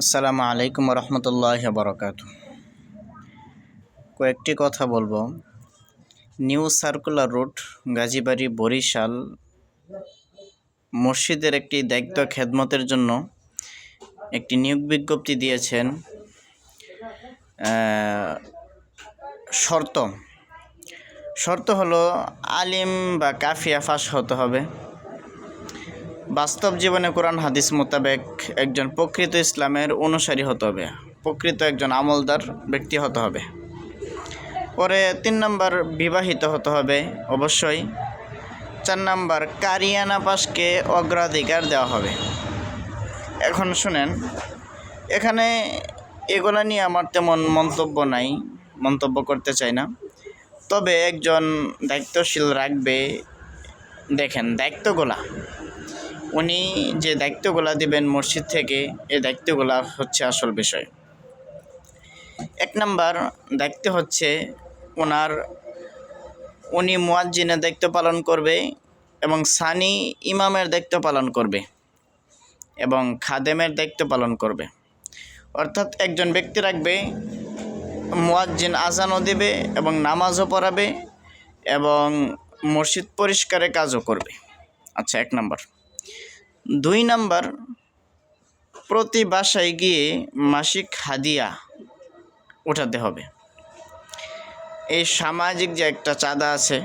আসসালামু আলাইকুম রহমতুল্লাহ বরকাত কয়েকটি কথা বলব। New circular route Gazibari, Barishal মসজিদের একটি দায়িত্ব খেদমতের জন্য একটি নিয়োগ বিজ্ঞপ্তি দিয়েছেন শর্ত। শর্ত হলো আলিম বা কাফিয়া ফাঁস হতে হবে। বাস্তব জীবনে কোরআন, হাদিস মোতাবেক একজন প্রকৃত ইসলামের অনুসারী হতে হবে, প্রকৃত একজন আমলদার ব্যক্তি হতে হবে। পরে তিন নম্বর বিবাহিত হতে হবে, অবশ্যই। চার নম্বর, কারিয়ানা পাশকে অগ্রাধিকার দেওয়া হবে। এখন শুনেন, এখানে এগুলা নিয়ে আমার তেমন মন্তব্য নাই, মন্তব্য করতে চাই না। তবে একজন দায়িত্বশীল রাখবে, দেখেন, দায়িত্বগুলা। উনি যে দায়িত্বগুলা দিবেন মসজিদ থেকে, এই দায়িত্বগুলা হচ্ছে আসল বিষয়। এক নাম্বার দায়িত্ব হচ্ছে ওনার উনি মুয়াজ্জিনের দায়িত্ব পালন করবে এবং সানি ইমামের দায়িত্ব পালন করবে এবং খাদেমের দায়িত্ব পালন করবে। অর্থাৎ একজন ব্যক্তি রাখবে, মুয়াজ্জিন আজানও দেবে এবং নামাজও পড়াবে এবং মসজিদ পরিষ্কারের কাজও করবে। আচ্ছা এক নাম্বার। দুই নাম্বার, প্রতি বাসায় গিয়ে মাসিক হাদিয়া ওঠাতে হবে। এই সামাজিক যে একটা চাঁদা আছে,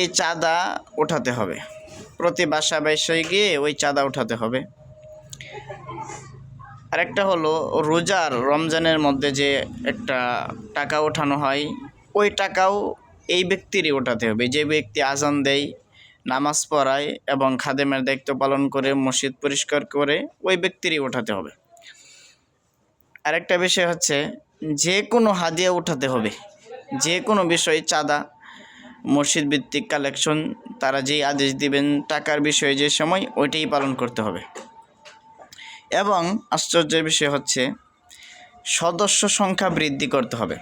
এই চাঁদা ওঠাতে হবে। প্রতি বাসা বাসায় গিয়ে ওই চাঁদা উঠাতে হবে। আরেকটা হলো, রোজার রমজানের মধ্যে যে একটা টাকা ওঠানো হয়, ওই টাকাও এই ব্যক্তিরই ওঠাতে হবে। যে ব্যক্তি আজান দেয় নামাজ পড়ায় এবং খাদেমের দায়িত্ব পালন করে, মসজিদ পরিষ্কার করে ওই ব্যক্তিরই ওঠাতে হবে। আরেকটা বিষয় হচ্ছে যে কোনো হাদিয়া উঠাতে হবে। যে কোনো বিষয়ে চাঁদা মসজিদ ভিত্তিক কালেকশন তারা যেই আদেশ দিবেন টাকার বিষয়ে যে সময়, ওইটাই পালন করতে হবে। এবং আশ্চর্যের বিষয় হচ্ছে, সদস্য সংখ্যা বৃদ্ধি করতে হবে।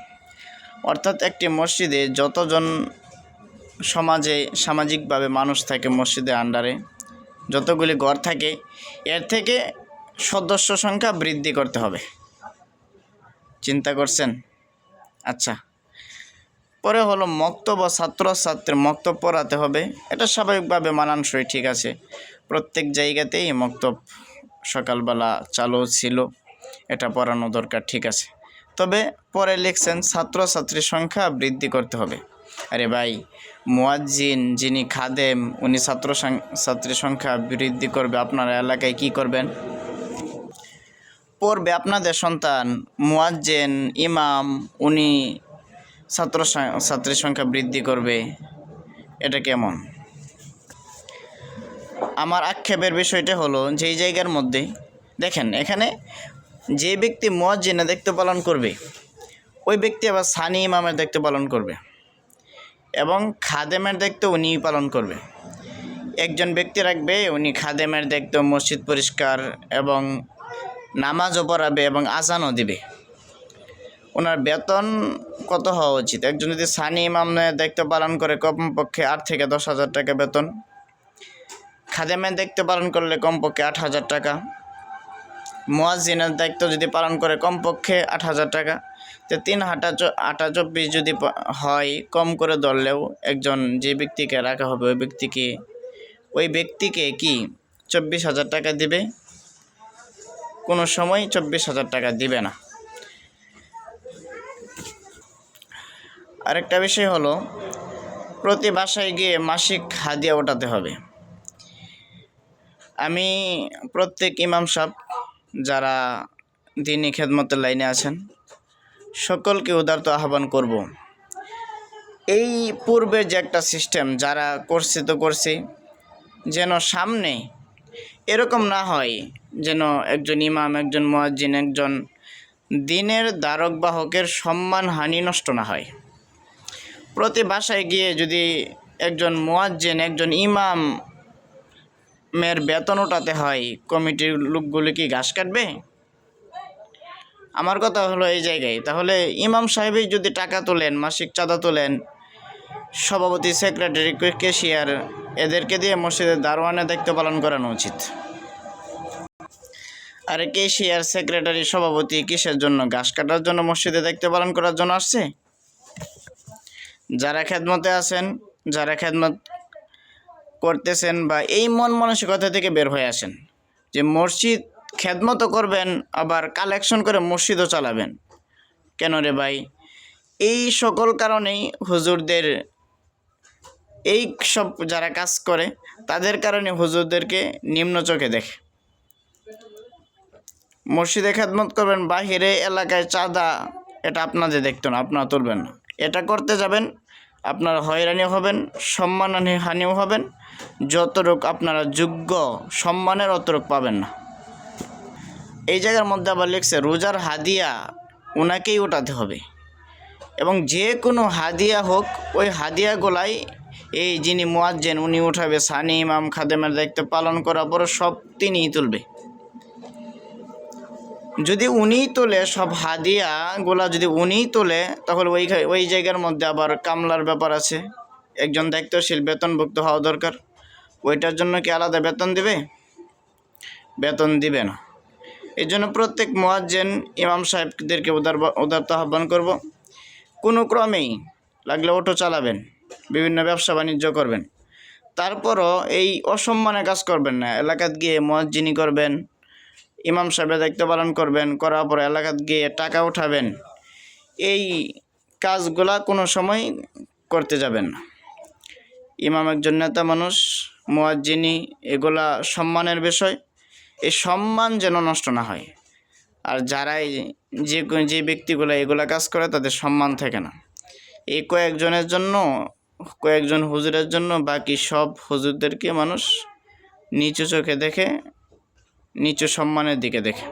অর্থাৎ একটি মসজিদে যতজন সমাজে, সামাজিকভাবে মানুষ থাকে মসজিদের আন্ডারে যতগুলি ঘর থাকে, এর থেকে সদস্য সংখ্যা বৃদ্ধি করতে হবে। চিন্তা করছেন? আচ্ছা। পরে হলো মক্তব ছাত্রছাত্রীর মক্তব পড়াতে হবে। এটা স্বাভাবিকভাবে মানানসই, ঠিক আছে। প্রত্যেক জায়গাতেই মক্তব সকালবেলা চালু ছিল। এটা পড়ানো দরকার, ঠিক আছে। তবে পরে লিখছেন, ছাত্রছাত্রীর সংখ্যা বৃদ্ধি করতে হবে। আরে ভাই, মুয়াজ্জিন যিনি খাদেম, উনি ছাত্র ছাত্রীর সংখ্যা বৃদ্ধি করবে। আপনার এলাকায় কি করবেন? পড়বে আপনাদের সন্তান, মুয়াজ্জেন, ইমাম, উনি ছাত্র ছাত্রীর সংখ্যা বৃদ্ধি করবে। এটা কেমন? আমার আক্ষেপের বিষয়টা হলো, যেই জায়গার মধ্যে, দেখেন, এখানে যে ব্যক্তি মুয়াজ্জিনের দায়িত্ব পালন করবে, ওই ব্যক্তি আবার সানি ইমামের দায়িত্ব পালন করবে। এবং খাদেমের দায়িত্ব উনিই পালন করবে। একজন ব্যক্তি রাখবে, উনি খাদেমের দায়িত্ব মসজিদ পরিষ্কার এবং নামাজও পড়াবে এবং আজানও দিবে। ওনার বেতন কত হওয়া উচিত? একজন যদি সানি ইমামের দায়িত্ব পালন করে, কমপক্ষে আট থেকে দশ হাজার টাকা বেতন। খাদেমের দায়িত্ব পালন করলে কমপক্ষে আট হাজার টাকা। মোয়াজিনের দায়িত্ব যদি পালন করে, কমপক্ষে আট হাজার টাকা। তো তিন হাটা আটা চব্বিশ যদি হয়, কম করে ধরলেও একজন যে ব্যক্তিকে রাখা হবে, ওই ব্যক্তিকে ওই ব্যক্তিকে কি চব্বিশ হাজার টাকা দিবে? কোনো সময় চব্বিশ হাজার টাকা দিবে না। আরেকটা বিষয় হলো, প্রতি বাসায় গিয়ে মাসিক হাদিয়া ওঠাতে হবে। আমি প্রত্যেক ইমাম সাহেব যারা দিনী খেদমতের লাইনে আছেন সকলকে উদারত আহ্বান করব। এই পূর্বে যে একটা সিস্টেম যারা করছে তো করছে, যেন সামনে এরকম না হয় যেন একজন ইমাম, একজন মুয়াজ্জিন, একজন দিনের দ্বারক বাহকের সম্মান, হানি নষ্ট না হয়। প্রতি বাসায় গিয়ে যদি একজন মুয়াজ্জিন, একজন ইমাম মেয়ের বেতন ওঠাতে হয়, কমিটির লোকগুলো কি ঘাস কাটবে? আমার কথা হলো এই জায়গায়। তাহলে ইমাম সাহেবই যদি টাকা তোলেন, মাসিক চাঁদা তোলেন, সভাপতি, সেক্রেটারি, কেশিয়ার, এদেরকে দিয়ে মসজিদের দারোয়ানের দায়িত্ব পালন করানো উচিত। আরে কেশিয়ার, সেক্রেটারি, সভাপতি কিসের জন্য? ঘাস কাটার জন্য মসজিদে দায়িত্ব পালন করার জন্য আসছে? যারা খেদমতে আছেন, যারা খেদমত করতেছেন বা এই মন মানসিকতা থেকে বের হয়ে আসেন, যে মসজিদ খেদমতও করবেন, আবার কালেকশন করে মসজিদও চালাবেন। কেন রে ভাই? এই সকল কারণেই হুজুরদের, এই সব যারা কাজ করে, তাদের কারণে হুজুরদেরকে নিম্ন চোখে দেখে। মসজিদে খেদমত করবেন, বাহিরে এলাকায় চাঁদা, এটা আপনাদের দেখতো না, আপনারা তুলবেন না। এটা করতে যাবেন, আপনারা হয়রানিও হবেন সম্মানহানি হানিও হবেন, যতটুক আপনারা যোগ্য, সম্মানের অতটুক পাবেন না। এই জায়গার মধ্যে আবার লিখছে, রোজার হাদিয়া ওনাকেই ওঠাতে হবে। এবং যে কোনো হাদিয়া হোক, ওই হাদিয়াগুলাই এই যিনি মোয়াজ্জেন, উনি উঠাবে, সানি, ইমাম, খাদেমের দায়িত্ব পালন করার পর সব তিনিই তুলবে। যদি উনিই তোলে সব হাদিয়াগুলা, যদি উনিই তোলে, তাহলে ওই ওই জায়গার মধ্যে আবার কামলার ব্যাপার আছে। একজন দায়িত্বশীল বেতনভুক্ত হওয়া দরকার। ওইটার জন্য কি আলাদা বেতন দিবে? বেতন দিবে না। এই জন্য প্রত্যেক মোয়াজ্জেন ইমাম সাহেবদেরকে উদার উদারত আহ্বান করব। কোনো ক্রমেই লাগলে অটো চালাবেন, বিভিন্ন ব্যবসা বাণিজ্য করবেন। তারপরও এই অসম্মানে কাজ করবেন না। এলাকাত গিয়ে মসজিনি করবেন, ইমাম সাহেবের দায়িত্ব পালন করবেন, করার পর এলাকাত গিয়ে টাকা উঠাবেন। এই কাজগুলা কোনো সময় করতে যাবেন না। ইমাম একজন নেতা মানুষ, মোয়াজ্জিনি এগুলা সম্মানের বিষয়। এই সম্মান যেন নষ্ট না হয়। আর যারাই যে যে ব্যক্তিগুলো এগুলা কাজ করে তাদের সম্মান থাকে না। এই কয়েকজনের জন্য, কয়েকজন হুজুরের জন্য বাকি সব হুজুরদেরকে মানুষ নিচু চোখে দেখে, নিচু সম্মানের দিকে দেখে।